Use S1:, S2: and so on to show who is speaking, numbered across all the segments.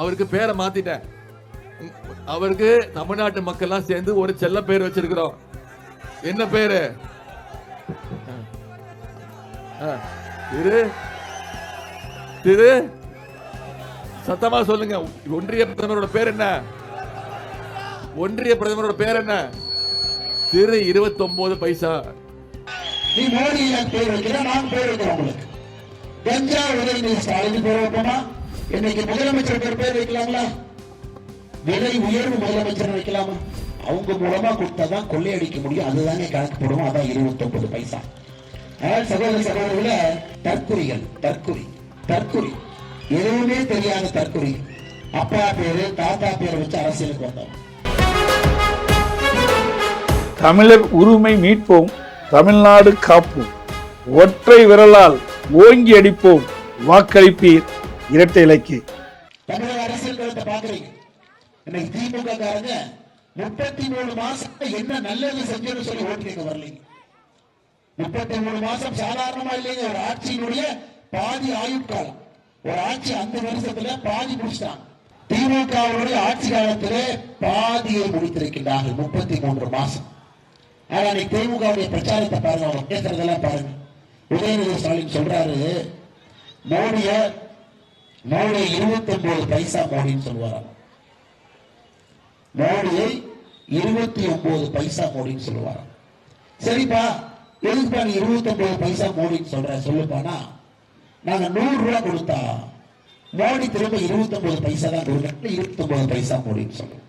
S1: அவருக்கு பேரை மாத்திட்டேன். அவருக்கு தமிழ்நாட்டு மக்கள்லாம் சேர்ந்து ஒரு செல்ல பேர் வச்சிருக்கிறோம். என்ன பேரு? திரு திரு சத்தமா சொல்லுங்க. ஒன்றிய பிரதமரோட பேர் என்ன? ஒன்றிய பிரதமரோட பேர் என்ன? திரு 29 பைசா.
S2: நீ மோடி பேர் வைக்கிற நான் பேர் வைக்கிறேன் உங்களுக்கு. கஞ்சா உதவி ஸ்டாலின் பேர் வைப்போமா இன்னைக்கு முதலமைச்சர் பேர் வைக்கலாங்களா? விலை உயர்வு முதலமைச்சர் வைக்கலாமா? அவங்க மூலமா கொடுத்தாதான் கொள்ளையடிக்க முடியும். அதுதானே கணக்கு போடுவோம். அதான் இருபத்தி ஒன்பது பைசா. அதனால் சகோதர சகோதரர்கள தற்குறிகள் தற்குறி தற்குறி எதுவுமே தெரியாத தற்குறி அப்பா பேரு தாத்தா பேரை வச்சு அரசியலுக்கு வந்தோம்
S3: தமிழர் உரிமை மீட்போம் தமிழ்நாடு காப்போம். ஒற்றை விரலால் ஓங்கி அடிப்போம். வாக்களிப்பீர். இரட்டை இலைக்கு.
S2: தமிழக அரசியல் பாக்குறீங்க இன்னைக்கு திமுக காரங்க முப்பத்தி மூணு மாசம் என்ன நல்லது செஞ்சோன்னு சொல்லி ஓட்டு வரலீங்க வரலைங்க. முப்பத்தி மூணு மாசம் சாதாரணமா இல்லைங்க. ஒரு ஆட்சியினுடைய பாதி ஆயுட்காலம் ஒரு ஆட்சி அந்த வருஷத்துல பாதி முடிச்சிட்டாங்க. திமுகவுடைய ஆட்சி காலத்திலே பாதியை முடித்திருக்கின்றார்கள் முப்பத்தி மூன்று மாசம். ஆனா இன்னைக்கு திமுகவுடைய பிரச்சாரத்தை பாருங்க அவங்க பேசுறதெல்லாம் பாருங்க. உதயநிதி ஸ்டாலின் சொல்றாரு மோடியை மோடி இருபத்தி ஒன்பது பைசா மோடின்னு சொல்லுவாராம் மோடியை இருபத்தி ஒன்பது பைசா மோடின்னு சொல்லுவாராம் சரிப்பா எதுக்குப்பா நீ இருபத்தி ஒன்பது பைசா மோடின்னு சொல்ற? சொல்லுப்பானா? நாங்க நூறு ரூபாய் கொடுத்தா மோடி திரும்ப இருபத்தி ஒன்பது பைசா தான் கொடுக்கணும் இருபத்தி ஒன்பது பைசா மோடின்னு சொல்லுவோம்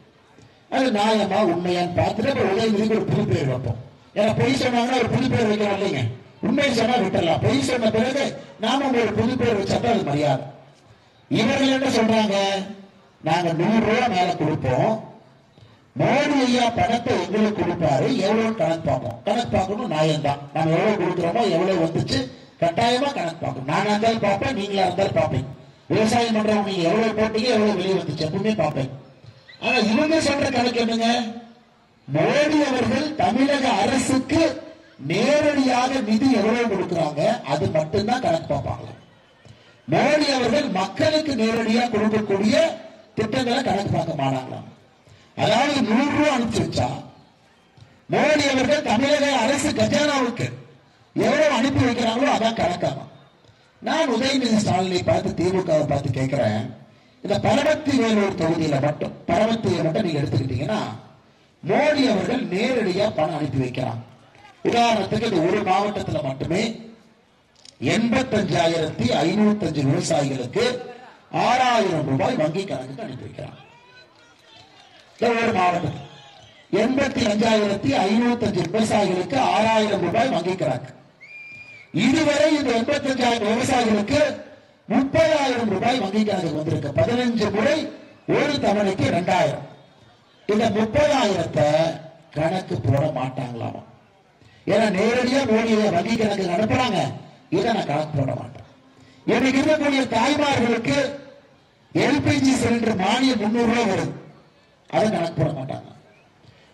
S2: அது நியாயமா உண்மையான்னு பார்த்துட்டு அப்புறம் உதயநிதிக்கு ஒரு புது பேர் வைப்போம். ஏன்னா பொய் சொன்னாங்கன்னா ஒரு புது பேர் வைக்கிறோம் இல்லைங்க. உண்மையை சொன்னா விட்டுறலாம். பொய் சொன்ன பிறகு நாம ஒரு புது பேர் வச்சா அது மரியாதை. இவர்கள் என்ன சொல்றாங்க? நாங்க நூறு ரூபாய் மேல கொடுப்போம். மோடி ஐயா பணத்தை எங்களுக்கு கொடுப்பாரு. எவ்வளவு கணக்கு பார்ப்போம். கணக்கு பார்க்கணும் நியாயம் தான் நம்ம எவ்வளவு கொடுக்குறோமோ எவ்வளவு வந்துச்சு கட்டாயமா கணக்கு பார்க்கணும். நானா இருந்தாலும் பார்ப்பேன் நீங்களா இருந்தாலும் பார்ப்பேன். விவசாயம் பண்றவங்க நீங்க எவ்வளவு போட்டீங்க எவ்வளவு வெளியே வந்துச்சு எப்பவுமே பார்ப்பேன். ஆனா இவங்க சொல்ற கணக்கு என்னங்க? மோடி அவர்கள் தமிழக அரசுக்கு நேரடியாக நிதி எவ்வளவு கொடுக்குறாங்க அது மட்டும்தான் கணக்கு பார்ப்பாங்க. மோடி அவர்கள் மக்களுக்கு நேரடியாக கொடுக்கக்கூடிய திட்டங்களை கணக்கு பார்க்க மாட்டாங்களாம் அதாவது நூறு ரூபாய் அனுப்பிச்சு வச்சா மோடி அவர்கள் தமிழக அரசு கஜானாவுக்கு எவ்வளவு அனுப்பி வைக்கிறாங்களோ அதான் கணக்காகும். நான் உதயநிதி ஸ்டாலினை பார்த்து திமுகவை பார்த்து கேட்கிறேன். இந்த பரமத்தி வேலூர் தொகுதியில மட்டும் பரமத்தியை மட்டும் நீங்க எடுத்துக்கிட்டீங்கன்னா மோடி அவர்கள் நேரடியாக பணம் அனுப்பி வைக்கிறாங்க உதாரணத்துக்கு இந்த ஒரு மாவட்டத்தில் மட்டுமே எண்பத்தஞ்சாயிரத்தி ஐநூத்தஞ்சு விவசாயிகளுக்கு ஆறாயிரம் ரூபாய் வங்கி கணக்கு அனுப்பி வைக்கிறாங்க ஒரு மாவட்டத்தில் எண்பத்தி அஞ்சாயிரத்தி ஐநூத்தஞ்சு விவசாயிகளுக்கு ஆறாயிரம் ரூபாய் வங்கி கணக்கு. இதுவரை இந்த எண்பத்தி அஞ்சாயிரம் விவசாயிகளுக்கு முப்பதாயிரம் ரூபாய் வங்கி கணக்கு வந்திருக்கு. பதினஞ்சு முறை ஒரு தவணைக்கு ரெண்டாயிரம். இந்த முப்பதாயிரத்தை கணக்கு போட மாட்டாங்களாமா? ஏன்னா நேரடியா மோடியை வங்கி கணக்கு அனுப்புறாங்க. இதை நான் காசு போட மாட்டேன். எனக்கு இருக்கக்கூடிய தாய்மார்களுக்கு எல்பிஜி சிலிண்டர் மானியம் முன்னூறு ரூபாய் வருது அதை கணக்கு போட மாட்டாங்க.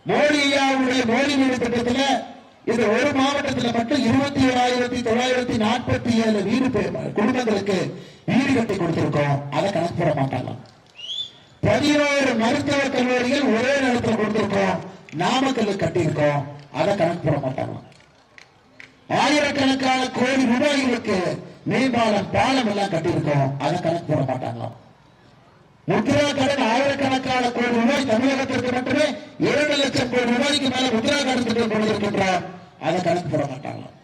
S2: மோடி ஐயாவுடைய மோடி வீடு திட்டத்துல இந்த ஒரு மாவட்டத்துல மட்டும் இருபத்தி ஏழாயிரத்தி தொள்ளாயிரத்தி நாற்பத்தி ஏழு வீடு குடும்பங்களுக்கு வீடு கட்டி கொடுத்திருக்கோம். அதை கணக்கு போட மாட்டாங்க. பதினோரு மருத்துவக் கல்லூரிகள் ஒரே நேரத்தில் கொடுத்திருக்கோம். நாமக்கல்லுக்கு கட்டியிருக்கோம். அதை கணக்கு போட மாட்டாங்க. ஆயிரக்கணக்கான கோடி ரூபாய்களுக்கு மேம்பாலம் பாலம் எல்லாம் கட்டியிருக்கோம். அதை கணக்கு போட மாட்டாங்களாம் முத்ரா கடன் ஆயிரக்கணக்கான கோடி ரூபாய் தமிழகத்திற்கு மட்டுமே இரண்டு லட்சம் கோடி ரூபாய்க்கு மேல முத்ரா கடன் திட்டம் கொடுத்திருக்கின்றார் அதை கணக்கு போட மாட்டாங்களாம்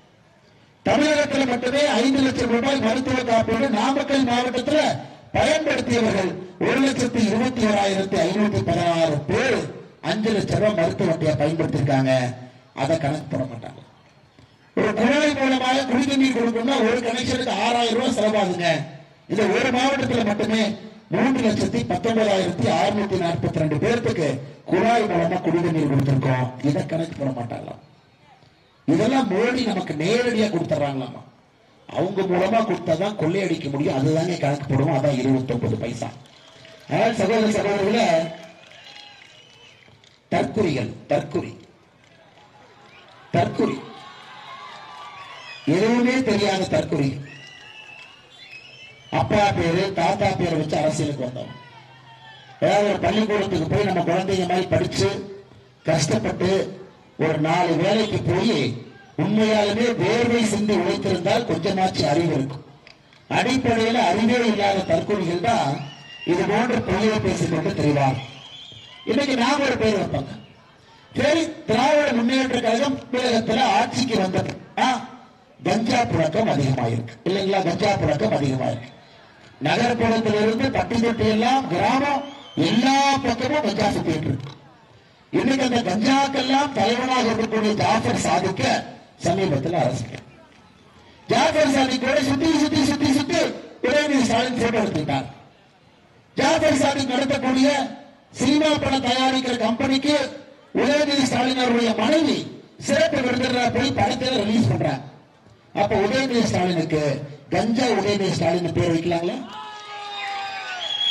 S2: தமிழகத்தில் மட்டுமே ஐந்து லட்சம் ரூபாய் மருத்துவ காப்பீடு நாமக்கல் மாவட்டத்தில் பயன்படுத்தியவர்கள் ஒரு லட்சத்தி இருபத்தி ஓராயிரத்தி ஐநூத்தி பதினாறு பேர் அஞ்சு லட்சம் ரூபாய் மருத்துவ வட்டியை பயன்படுத்தியிருக்காங்க. அதை கணக்கு போட மாட்டாங்க. ஒரு குழாய் மூலமாக குடிநீர் நீர் கொடுக்கணும்னா ஒரு கனெக்ஷனுக்கு ஆறாயிரம் ரூபாய் செலவாகுங்க. இது ஒரு மாவட்டத்துல மட்டுமே மூன்று லட்சத்தி பத்தொன்பதாயிரத்தி அறுநூத்தி நாற்பத்தி ரெண்டு பேர்த்துக்கு குழாய் மூலமா குடிநீர் நீர் கொடுத்திருக்கோம். இதை கணக்கு போட மாட்டாங்களாம் இதெல்லாம் மோடி நமக்கு நேரடியா கொடுத்துட்றாங்களாமா அவங்க மூலமா கொடுத்தாதான் கொள்ளையடிக்க முடியும். அதுதாங்க கணக்கு போடுவோம். அதான் இருபத்தி ஒன்பது பைசா. அதனால் சகோதர சகோதரிகள தற்குறிகள் தற்குறி தற்குறி எதுவுமே தெரியாத தற்கொலை. அப்பா பேரு தாத்தா பேரை வச்சு அரசியலுக்கு வந்தோம். ஏதாவது ஒரு பள்ளிக்கூடத்துக்கு போய் நம்ம குழந்தைங்க மாதிரி படிச்சு கஷ்டப்பட்டு ஒரு நாலு வேலைக்கு போய் உண்மையாலுமே வேர்வை சிந்தி உழைத்திருந்தால் கொஞ்சமாச்சு அறிவு இருக்கும். அடிப்படையில் அறிவே இல்லாத தற்கொலைகள் தான் இது போன்ற பொய்யை பேசிக்கொண்டு தெரிவார். இன்னைக்கு நாம ஒரு பேர் வைப்பாங்க. சரி திராவிட முன்னேற்ற கழகம் தமிழகத்துல ஆட்சிக்கு வந்தது. ஆஹ் கஞ்சா புழக்கம் அதிகமாயிருக்கு. இல்லைங்களா? கஞ்சா புழக்கம் அதிகமாயிருக்கு. நகர்ப்புறத்திலிருந்து இருந்து தொட்டி எல்லாம் கிராமம் எல்லா பக்கமும் கஞ்சா சுத்திட்டு இருக்கு இன்னைக்கு அந்த கஞ்சாக்கெல்லாம் தலைவனாக இருக்கக்கூடிய ஜாஃபர் சாதிக்க சமீபத்தில் அரசு ஜாஃபர் சாதிக்கோட சுத்தி சுத்தி சுத்தி சுத்தி உதயநிதி ஸ்டாலின் போட்டோ எடுத்துட்டார் ஜாஃபர் சாதிக் நடத்தக்கூடிய சினிமா படம் தயாரிக்கிற கம்பெனிக்கு உதயநிதி ஸ்டாலின் அவருடைய மனைவி சிறப்பு விருந்தினரா போய் படத்தை ரிலீஸ் பண்றாங்க அப்ப உதயநிதி ஸ்டாலினுக்கு கஞ்சா உதயநிதி ஸ்டாலின் பேர் வைக்கலாங்களா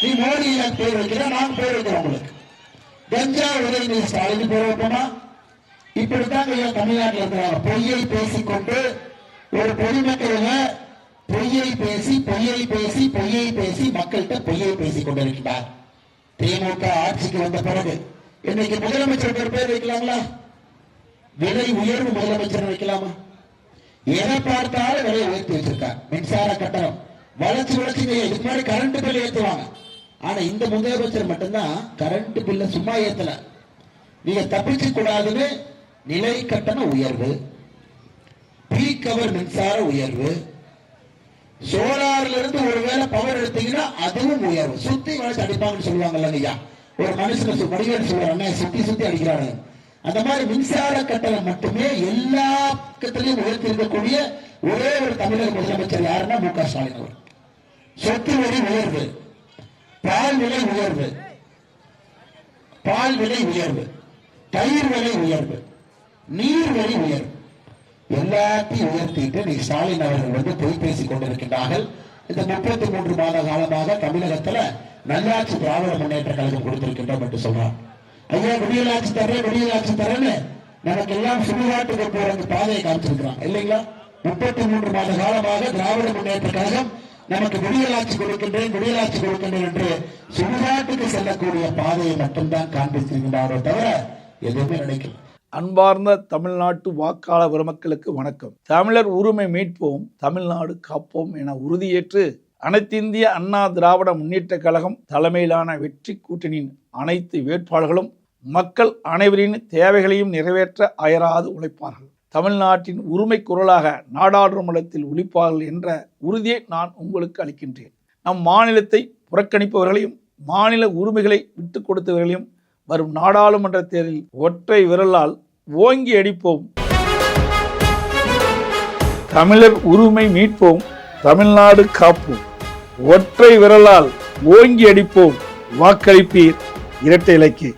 S2: நீ மோடி பேர் வைக்கிற நான் பேர் வைக்கிறேன் உங்களுக்கு. கஞ்சா உதயநிதி ஸ்டாலின் பேர் வைப்போமா? இப்படித்தான் ஐயா தமிழ்நாட்டில் இருக்கிறாங்க. பொய்யை பேசிக்கொண்டு ஒரு பொதுமக்கள பொய்யை பேசி பொய்யை பேசி பொய்யை பேசி மக்கள்கிட்ட பொய்யை பேசிக் கொண்டிருக்கிறார் திமுக ஆட்சிக்கு வந்த பிறகு. இன்னைக்கு முதலமைச்சர் பேர் வைக்கலாங்களா விலை உயர்வு முதலமைச்சர் வைக்கலாமா? எதை பார்த்தாலும் விலையை உயர்த்தி வச்சிருக்காங்க. மின்சார கட்டணம். வளர்ச்சி வளர்ச்சி இதுக்கு முன்னாடி கரண்ட் பில் ஏற்றுவாங்க ஆனா இந்த முதலமைச்சர் மட்டும்தான் கரண்ட் பில்ல சும்மா ஏத்தல. நீங்க தப்பிச்சு கூடாதுன்னு நிலை கட்டண உயர்வு பீ கவர் மின்சார உயர்வு சோலார்ல இருந்து ஒருவேளை பவர் எடுத்தீங்கன்னா அதுவும் உயர்வு. சுத்தி வளர்ச்சி அடிப்பாங்கன்னு சொல்லுவாங்கல்ல ஐயா ஒரு மனுஷனை சு- வடிவேல் சொல்லுவாங்க சுத்தி சுத்தி அடிக்கிறாங்க அந்த மாதிரி மின்சார கட்டணம் மட்டுமே எல்லா பக்கத்திலையும் உயர்த்தி இருக்கக்கூடிய ஒரே ஒரு தமிழக முதலமைச்சர் யாருன்னா மு க ஸ்டாலின் அவர் சொத்து வரி உயர்வு பால் விலை உயர்வு பால் விலை உயர்வு தயிர் விலை உயர்வு நீர் விலை உயர்வு. எல்லாத்தையும் உயர்த்திட்டு நீ ஸ்டாலின் அவர்கள் வந்து பொய் பேசிக் கொண்டிருக்கின்றார்கள். இந்த முப்பத்தி மூன்று மாத காலமாக தமிழகத்துல நல்லாட்சி திராவிட முன்னேற்ற கழகம் கொடுத்திருக்கின்றோம் என்று சொல்றான் ஐயா விடியலாட்சி தரேன் விடியலாட்சி தரேன்னு நமக்கு எல்லாம் சுடுகாட்டுக்கு போறது பாதையை காமிச்சிருக்கிறான். இல்லைங்களா? முப்பத்தி மூன்று மாத காலமாக திராவிட முன்னேற்ற கழகம் நமக்கு விடியலாட்சி கொடுக்கின்றேன் விடியலாட்சி கொடுக்கின்றேன் என்று சுடுகாட்டுக்கு செல்லக்கூடிய பாதையை மட்டும்தான் காண்பித்திருக்கின்றாரோ தவிர எதுவுமே நினைக்கல.
S3: அன்பார்ந்த தமிழ்நாட்டு வாக்காளர் பெருமக்களுக்கு வணக்கம். தமிழர் உரிமை மீட்போம் தமிழ்நாடு காப்போம் என உறுதியேற்று அனைத்திந்திய அண்ணா திராவிட முன்னேற்ற கழகம் தலைமையிலான வெற்றி கூட்டணியின் அனைத்து வேட்பாளர்களும் மக்கள் அனைவரின் தேவைகளையும் நிறைவேற்ற அயராது உழைப்பார்கள். தமிழ்நாட்டின் உரிமை குரலாக நாடாளுமன்றத்தில் ஒழிப்பார்கள் என்ற உறுதியை நான் உங்களுக்கு அளிக்கின்றேன். நம் மாநிலத்தை புறக்கணிப்பவர்களையும் மாநில உரிமைகளை விட்டுக் கொடுத்தவர்களையும் வரும் நாடாளுமன்ற தேர்தலில் ஒற்றை விரலால் ஓங்கி அடிப்போம். தமிழர் உரிமை மீட்போம் தமிழ்நாடு காப்போம். ஒற்றை விரலால் ஓங்கி அடிப்போம். வாக்களிப்பீர் இரட்டை இலக்கிய